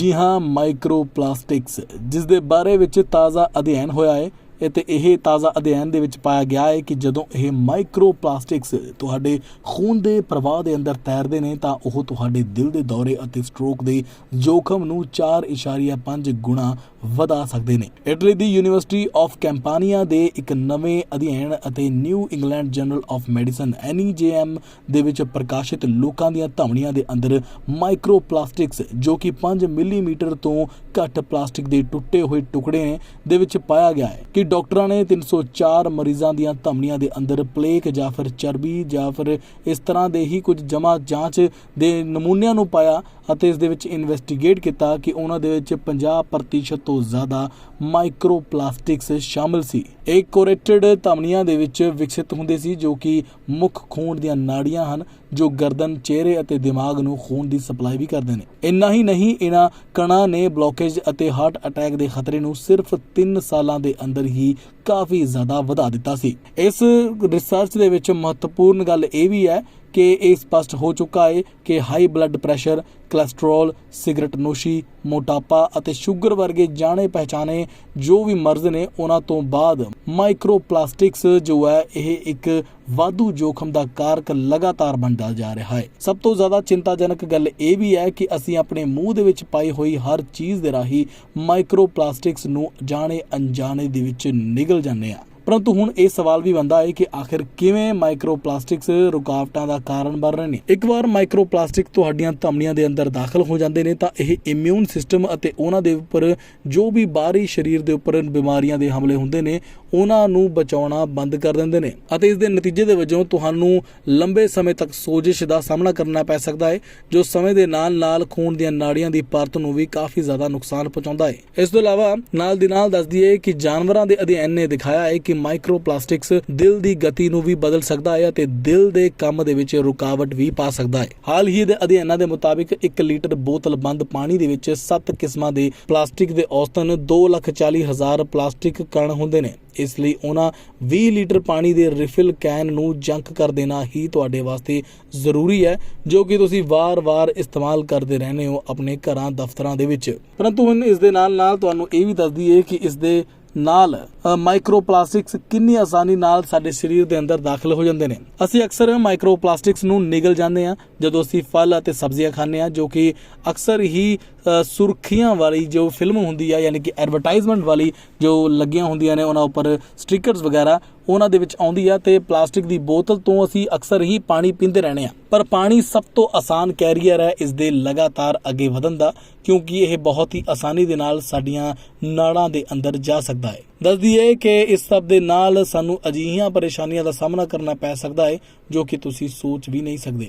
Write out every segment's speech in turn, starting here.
ਜੀ ਹਾਂ micro plastics ਜਿਸ ਦੇ ਬਾਰੇ ਵਿੱਚ ਤਾਜ਼ਾ ਅਧਿਐਨ ਹੋਇਆ ਹੈ। ਅਤੇ ਇਹ ਤਾਜ਼ਾ ਅਧਿਐਨ ਦੇ ਵਿੱਚ ਪਾਇਆ ਗਿਆ ਹੈ ਕਿ ਜਦੋਂ ਇਹ ਮਾਈਕਰੋ ਪਲਾਸਟਿਕਸ ਤੁਹਾਡੇ ਖੂਨ ਦੇ ਪ੍ਰਵਾਹ ਦੇ ਅੰਦਰ ਤੈਰਦੇ ਨੇ ਤਾਂ ਉਹ ਤੁਹਾਡੇ ਦਿਲ ਦੇ ਦੌਰੇ ਅਤੇ ਸਟ੍ਰੋਕ ਦੇ ਜੋਖਮ ਨੂੰ 4.5 ਗੁਣਾ ਵਧਾ ਸਕਦੇ ਨੇ। ਇਟਲੀ ਦੀ ਯੂਨੀਵਰਸਿਟੀ ਆਫ ਕੈਂਪਾਨੀਆ ਦੇ ਇੱਕ ਨਵੇਂ ਅਧਿਐਨ ਅਤੇ New England journal of medicine NEJM ਦੇ ਵਿੱਚ ਪ੍ਰਕਾਸ਼ਿਤ ਲੋਕਾਂ ਦੀਆਂ ਧਮਨੀਆਂ ਦੇ ਅੰਦਰ ਮਾਈਕਰੋ ਪਲਾਸਟਿਕਸ ਜੋ ਕਿ 5 ਮਿਲੀਮੀਟਰ ਤੋਂ ਘੱਟ ਪਲਾਸਟਿਕ ਦੇ ਟੁੱਟੇ ਹੋਏ ਟੁਕੜੇ ਨੇ, ਦੇ ਵਿੱਚ ਪਾਇਆ ਗਿਆ ਹੈ ਕਿ ਡਾਕਟਰਾਂ ਨੇ 304 ਮਰੀਜ਼ਾਂ ਦੀਆਂ ਧਮਨੀਆਂ ਦੇ ਅੰਦਰ ਪਲੇਕ ਜਾਂ ਫਿਰ ਚਰਬੀ ਜਾਂ ਫਿਰ ਇਸ ਤਰ੍ਹਾਂ ਦੇ ਹੀ ਕੁਝ ਜਮਾ ਜਾਂਚ ਦੇ ਨਮੂਨਿਆਂ ਨੂੰ ਪਾਇਆ। ਅਤੇ ਇਸ ਦੇ ਵਿੱਚ ਇਨਵੈਸਟੀਗੇਟ ਕੀਤਾ ਕਿ ਉਹਨਾਂ ਦੇ ਵਿੱਚ 50% ਤੋਂ ਜ਼ਿਆਦਾ ਮਾਈਕਰੋ ਪਲਾਸਟਿਕਸ ਸ਼ਾਮਲ ਸੀ। ਇਹ ਕੋਰੇਟਡ ਧਮਨੀਆਂ ਦੇ ਵਿੱਚ ਵਿਕਸਿਤ ਹੁੰਦੇ ਸੀ, ਜੋ ਕਿ ਮੁੱਖ ਖੂਨ ਦੀਆਂ ਨਾੜੀਆਂ ਹਨ, ਜੋ ਗਰਦਨ, ਚਿਹਰੇ ਅਤੇ ਦਿਮਾਗ ਨੂੰ ਖੂਨ ਦੀ ਸਪਲਾਈ ਵੀ ਕਰਦੇ ਨੇ। ਇੰਨਾ ਹੀ ਨਹੀਂ, ਇਹਨਾਂ ਕਣਾਂ ਨੇ ਬਲੋਕੇਜ ਅਤੇ ਹਾਰਟ ਅਟੈਕ ਦੇ ਖਤਰੇ ਨੂੰ ਸਿਰਫ 3 ਸਾਲਾਂ ਦੇ ਅੰਦਰ ਹੀ ਕਾਫੀ ਜ਼ਿਆਦਾ ਵਧਾ ਦਿੱਤਾ ਸੀ। ਇਸ ਰਿਸਰਚ ਦੇ ਵਿੱਚ ਮਹੱਤਵਪੂਰਨ ਗੱਲ ਇਹ ਵੀ ਹੈ ਕਿ ਇਹ ਸਪਸ਼ਟ ਹੋ ਚੁੱਕਾ ਹੈ ਕਿ high blood pressure, cholesterol, cigarette ਨੋਸ਼ੀ, ਮੋਟਾਪਾ ਅਤੇ ਸ਼ੂਗਰ ਵਰਗੇ ਜਾਣੇ ਪਹਿਚਾਨੇ ਜੋ ਵੀ ਮਰਜ਼ ਨੇ ਉਹਨਾਂ ਤੋਂ ਬਾਅਦ ਮਾਈਕਰੋ ਪਲਾਸਟਿਕਸ ਜੋ ਹੈ ਇਹ ਇੱਕ ਵਾਧੂ ਜੋਖਮ ਦਾ ਕਾਰਕ ਲਗਾਤਾਰ ਬਣਦਾ ਜਾ ਰਿਹਾ ਹੈ। ਸਭ ਤੋਂ ਜ਼ਿਆਦਾ ਚਿੰਤਾਜਨਕ ਗੱਲ ਇਹ ਵੀ ਹੈ ਕਿ ਅਸੀਂ ਆਪਣੇ ਮੂੰਹ ਦੇ ਵਿੱਚ ਪਾਈ ਹੋਈ ਹਰ ਚੀਜ਼ ਦੇ ਰਾਹੀਂ ਮਾਈਕਰੋ ਪਲਾਸਟਿਕਸ ਨੂੰ ਜਾਣੇ ਅਣਜਾਣੇ ਦੇ ਵਿੱਚ ਨਿਗਲ ਜਾਂਦੇ ਹਾਂ। ਪਰੰਤੂ ਹੁਣ ਇਹ ਸਵਾਲ ਵੀ ਬਣਦਾ ਹੈ ਕਿ ਆਖਿਰ ਕਿਵੇਂ ਮਾਈਕਰੋ ਪਲਾਸਟਿਕਸ ਰੁਕਾਵਟਾਂ ਦਾ ਕਾਰਨ ਬਣ ਰਹੇ ਨੇ? ਇੱਕ ਵਾਰ ਮਾਈਕਰੋ ਪਲਾਸਟਿਕ ਤੁਹਾਡੀਆਂ ਧਮਨੀਆਂ ਦੇ ਅੰਦਰ ਦਾਖਲ ਹੋ ਜਾਂਦੇ ਨੇ ਤਾਂ ਇਹ ਇਮਿਊਨ ਸਿਸਟਮ ਅਤੇ ਉਹਨਾਂ ਦੇ ਉੱਪਰ ਜੋ ਵੀ ਬਾਹਰੀ ਸਰੀਰ ਦੇ ਉੱਪਰ ਬਿਮਾਰੀਆਂ ਦੇ ਹਮਲੇ ਹੁੰਦੇ ਨੇ, ਉਹਨਾਂ ਨੂੰ ਬਚਾਉਣਾ ਬੰਦ ਕਰ ਦਿੰਦੇ ਨੇ। ਅਤੇ ਇਸ ਦੇ ਨਤੀਜੇ ਦੇ ਵਜੋਂ ਤੁਹਾਨੂੰ ਲੰਬੇ ਸਮੇਂ ਤੱਕ ਸੋਜਿਸ਼ ਦਾ ਸਾਹਮਣਾ ਕਰਨਾ ਪੈ ਸਕਦਾ ਹੈ, ਜੋ ਸਮੇਂ ਦੇ ਨਾਲ-ਨਾਲ ਖੂਨ ਦੀਆਂ ਨਾੜੀਆਂ ਦੀ ਪਰਤ ਨੂੰ ਵੀ ਕਾਫੀ ਜ਼ਿਆਦਾ ਨੁਕਸਾਨ ਪਹੁੰਚਾਉਂਦਾ ਹੈ। ਇਸ ਤੋਂ ਇਲਾਵਾ ਨਾਲ ਦੀ ਨਾਲ ਦੱਸ ਦਈਏ ਕਿ ਜਾਨਵਰਾਂ ਦੇ ਅਧਿਐਨ ਨੇ ਦਿਖਾਇਆ ਹੈ ਕਿ ਮਾਈਕਰੋ ਪਲਾਸਟਿਕਸ ਦਿਲ ਦੀ ਗਤੀ ਨੂੰ ਵੀ ਬਦਲ ਸਕਦਾ ਹੈ ਅਤੇ ਦਿਲ ਦੇ ਕੰਮ ਦੇ ਵਿੱਚ ਰੁਕਾਵਟ ਵੀ ਪਾ ਸਕਦਾ ਹੈ। ਹਾਲ ਹੀ ਦੇ ਅਧਿਐਨਾਂ ਦੇ ਮੁਤਾਬਿਕ 1 ਲੀਟਰ ਬੋਤਲ ਬੰਦ ਪਾਣੀ ਦੇ ਵਿੱਚ 7 ਕਿਸਮਾਂ ਦੇ ਪਲਾਸਟਿਕ ਦੇ ਔਸਤਨ 240000 ਪਲਾਸਟਿਕ ਕਣ ਹੁੰਦੇ ਨੇ। ਇਸ ਲਈ ਉਹਨਾਂ 20 ਲੀਟਰ ਪਾਣੀ ਦੇ ਰਿਫਿਲ ਕੈਨ ਨੂੰ ਜੰਕ ਕਰ ਦੇਣਾ ਹੀ ਤੁਹਾਡੇ ਵਾਸਤੇ ਜ਼ਰੂਰੀ ਹੈ, ਜੋ ਕਿ ਤੁਸੀਂ ਵਾਰ-ਵਾਰ ਇਸਤੇਮਾਲ ਕਰਦੇ ਰਹਿੰਦੇ ਹੋ ਆਪਣੇ ਘਰਾਂ ਦਫ਼ਤਰਾਂ ਦੇ ਵਿੱਚ। ਪਰੰਤੂ ਹੁਣ ਇਸ ਦੇ ਨਾਲ-ਨਾਲ ਤੁਹਾਨੂੰ ਇਹ ਵੀ ਦੱਸ ਦਈਏ ਕਿ ਇਸ ਦੇ ਨਾਲ ਮਾਈਕਰੋ ਪਲਾਸਟਿਕਸ ਕਿੰਨੀ ਆਸਾਨੀ ਨਾਲ ਸਾਡੇ ਸਰੀਰ ਦੇ ਅੰਦਰ ਦਾਖਲ ਹੋ ਜਾਂਦੇ ਨੇ। ਅਸੀਂ ਅਕਸਰ ਮਾਈਕਰੋ ਪਲਾਸਟਿਕਸ ਨੂੰ ਨਿਗਲ ਜਾਂਦੇ ਆ ਜਦੋਂ ਅਸੀਂ ਫਲ ਅਤੇ ਸਬਜ਼ੀਆਂ ਖਾਂਦੇ ਆ ਜੋ ਕਿ ਅਕਸਰ ਹੀ ਸੁਰਖੀਆਂ ਵਾਲੀ ਜੋ ਫਿਲਮ ਹੁੰਦੀ ਆ, ਯਾਨੀ ਕਿ ਐਡਵਰਟਾਈਜ਼ਮੈਂਟ ਵਾਲੀ ਜੋ ਲੱਗੀਆਂ ਹੁੰਦੀਆਂ ਨੇ, ਉਹਨਾਂ ਉੱਪਰ ਸਟickers ਵਗੈਰਾ, ਉਹਨਾਂ ਦੇ ਵਿੱਚ ਆਉਂਦੀ ਆ ਤੇ ਪਲਾਸਟਿਕ ਦੀ ਬੋਤਲ ਤੋਂ ਅਸੀਂ ਅਕਸਰ ਹੀ ਪਾਣੀ ਪੀਂਦੇ ਰਹਿੰਦੇ ਆ। ਪਰ ਪਾਣੀ ਸਭ ਤੋਂ ਆਸਾਨ ਕੈਰੀਅਰ ਹੈ ਇਸ ਦੇ ਲਗਾਤਾਰ ਅੱਗੇ ਵਧਣ ਦਾ, ਕਿਉਂਕਿ ਇਹ ਬਹੁਤ ਹੀ ਆਸਾਨੀ ਦੇ ਨਾਲ ਸਾਡੀਆਂ ਨਾੜਾਂ ਦੇ ਅੰਦਰ ਜਾ ਸਕਦਾ ਹੈ। ਦੱਸਦੀ ਹੈ ਕਿ ਇਸ ਸਭ ਦੇ ਨਾਲ ਸਾਨੂੰ ਅਜਿਹੀਆਂ ਪਰੇਸ਼ਾਨੀਆਂ ਦਾ ਸਾਹਮਣਾ ਕਰਨਾ ਪੈ ਸਕਦਾ ਹੈ, ਜੋ ਕਿ ਤੁਸੀਂ ਸੋਚ ਵੀ ਨਹੀਂ ਸਕਦੇ।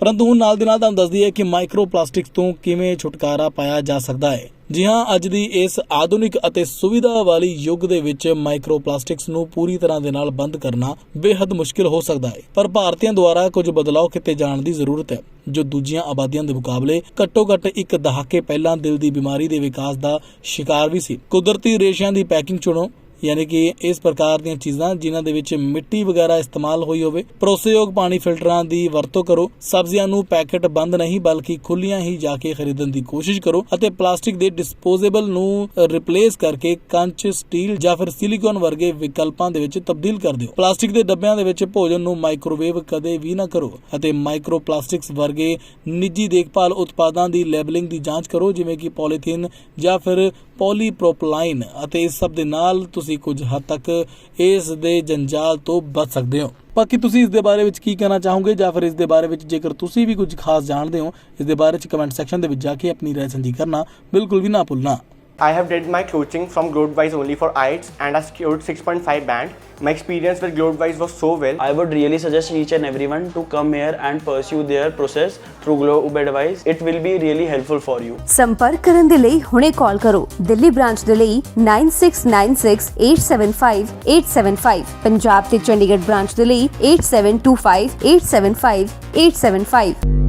ਪਰੰਤੂ ਹੁਣ ਨਾਲ ਦੇ ਨਾਲ ਤੁਹਾਨੂੰ ਦੱਸਦੀ ਹੈ ਕਿ ਮਾਈਕਰੋ ਪਲਾਸਟਿਕਸ ਤੋਂ ਕਿਵੇਂ ਛੁਟਕਾਰਾ ਪਾਇਆ ਜਾ ਸਕਦਾ ਹੈ। ਜੀ ਹਾਂ, ਅੱਜ ਦੀ ਇਸ ਆਧੁਨਿਕ ਅਤੇ ਸੁਵਿਧਾ ਵਾਲੀ ਯੁੱਗ ਦੇ ਵਿੱਚ ਮਾਈਕਰੋ ਪਲਾਸਟਿਕਸ ਨੂੰ ਪੂਰੀ ਤਰ੍ਹਾਂ ਦੇ ਨਾਲ ਬੰਦ ਕਰਨਾ ਬੇहद ਮੁਸ਼ਕਿਲ ਹੋ ਸਕਦਾ ਹੈ। ਪਰ ਭਾਰਤੀਆਂ ਦੁਆਰਾ ਕੁਝ ਬਦਲਾਅ ਕੀਤੇ ਜਾਣ ਦੀ ਜ਼ਰੂਰਤ ਹੈ, ਜੋ ਦੂਜੀਆਂ ਆਬਾਦੀਆਂ ਦੇ ਮੁਕਾਬਲੇ ਘੱਟੋ-ਘੱਟ ਇੱਕ ਦਹਾਕੇ ਪਹਿਲਾਂ ਦਿਲ ਦੀ ਬਿਮਾਰੀ ਦੇ ਵਿਕਾਸ ਦਾ ਸ਼ਿਕਾਰ ਵੀ ਸੀ। ਕੁਦਰਤੀ ਰੇਸ਼ਿਆਂ ਦੀ ਪੈਕਿੰਗ ਚੁਣੋ ਯਾਨੀ ਕਿ ਇਸ ਪ੍ਰਕਾਰ ਦੀਆਂ ਚੀਜ਼ਾਂ ਜਿਨ੍ਹਾਂ ਦੇ ਵਿੱਚ ਮਿੱਟੀ ਵਗੈਰਾ ਇਸਤੇਮਾਲ ਹੋਈ ਹੋਵੇ, ਭਰੋਸੇਯੋਗ ਪਾਣੀ ਫਿਲਟਰਾਂ ਦੀ ਵਰਤੋਂ ਕਰੋ, ਸਬਜ਼ੀਆਂ ਨੂੰ ਪੈਕੇਟ ਬੰਦ ਨਹੀਂ, ਬਲਕਿ ਖੁੱਲੀਆਂ ਹੀ ਜਾ ਕੇ ਖਰੀਦਣ ਦੀ ਕੋਸ਼ਿਸ਼ ਕਰੋ ਅਤੇ ਪਲਾਸਟਿਕ ਦੇ ਡਿਸਪੋਜ਼ੇਬਲ ਨੂੰ ਰਿਪਲੇਸ ਕਰਕੇ ਕੰਚ, ਸਟੀਲ ਜਾਂ ਫਿਰ ਸਿਲੀਕਨ ਵਰਗੇ ਵਿਕਲਪਾਂ ਦੇ ਵਿੱਚ ਤਬਦੀਲ ਕਰ ਦਿਓ। ਪਲਾਸਟਿਕ ਦੇ ਡੱਬਿਆਂ ਦੇ ਵਿੱਚ ਭੋਜਨ ਨੂੰ ਮਾਈਕ੍ਰੋਵੇਵ ਕਦੇ ਵੀ ਨਾ ਕਰੋ ਅਤੇ ਮਾਈਕ੍ਰੋ ਪਲਾਸਟਿਕਸ ਵਰਗੇ ਨਿੱਜੀ ਦੇਖਭਾਲ ਉਤਪਾਦਾਂ ਦੀ ਲੈਬਲਿੰਗ ਦੀ ਜਾਂਚ ਕਰੋ, ਜਿਵੇਂ ਕਿ ਪੋਲੀਥੀਨ ਜਾਂ ਫਿਰ ਪੋਲੀਪ੍ਰੋਪਲਾਈਨ ਅਤੇ ਇਸ ਸਭ ਦੇ ਨਾਲ ਤੁਸੀਂ ਕੁਝ ਹੱਦ ਤੱਕ ਇਸ ਦੇ ਜੰਜਾਲ ਤੋਂ ਬਚ ਸਕਦੇ ਹੋ। ਬਾਕੀ ਤੁਸੀਂ ਇਸ ਦੇ ਬਾਰੇ ਵਿੱਚ ਕੀ ਕਹਿਣਾ ਚਾਹੋਗੇ ਜਾਂ ਫਿਰ ਇਸ ਦੇ ਬਾਰੇ ਵਿੱਚ ਜੇਕਰ ਤੁਸੀਂ ਵੀ ਕੁਝ ਖਾਸ ਜਾਣਦੇ ਹੋ, ਇਸ ਦੇ ਬਾਰੇ ਵਿੱਚ ਕਮੈਂਟ ਸੈਕਸ਼ਨ ਦੇ ਵਿੱਚ ਜਾ ਕੇ ਆਪਣੀ ਰਾਏ ਸਾਂਝੀ ਕਰਨਾ। ਬਿਲਕੁਲ ਵੀ ਨਾ ਭੁੱਲਣਾ। I have did my coaching from Globewise only for IELTS and I scored 6.5 band. My experience with Globewise was so well. I would really suggest each and everyone to come here and pursue their process through Globe Advice. It will be really helpful for you. ਸੰਪਰਕ ਕਰਨ ਦੇ ਲਈ ਹੁਣੇ ਕਾਲ ਕਰੋ Delhi branch ਦੇ ਲਈ 9696875875 ਪੰਜਾਬ ਤੇ Chandigarh branch ਦੇ ਲਈ 8725875875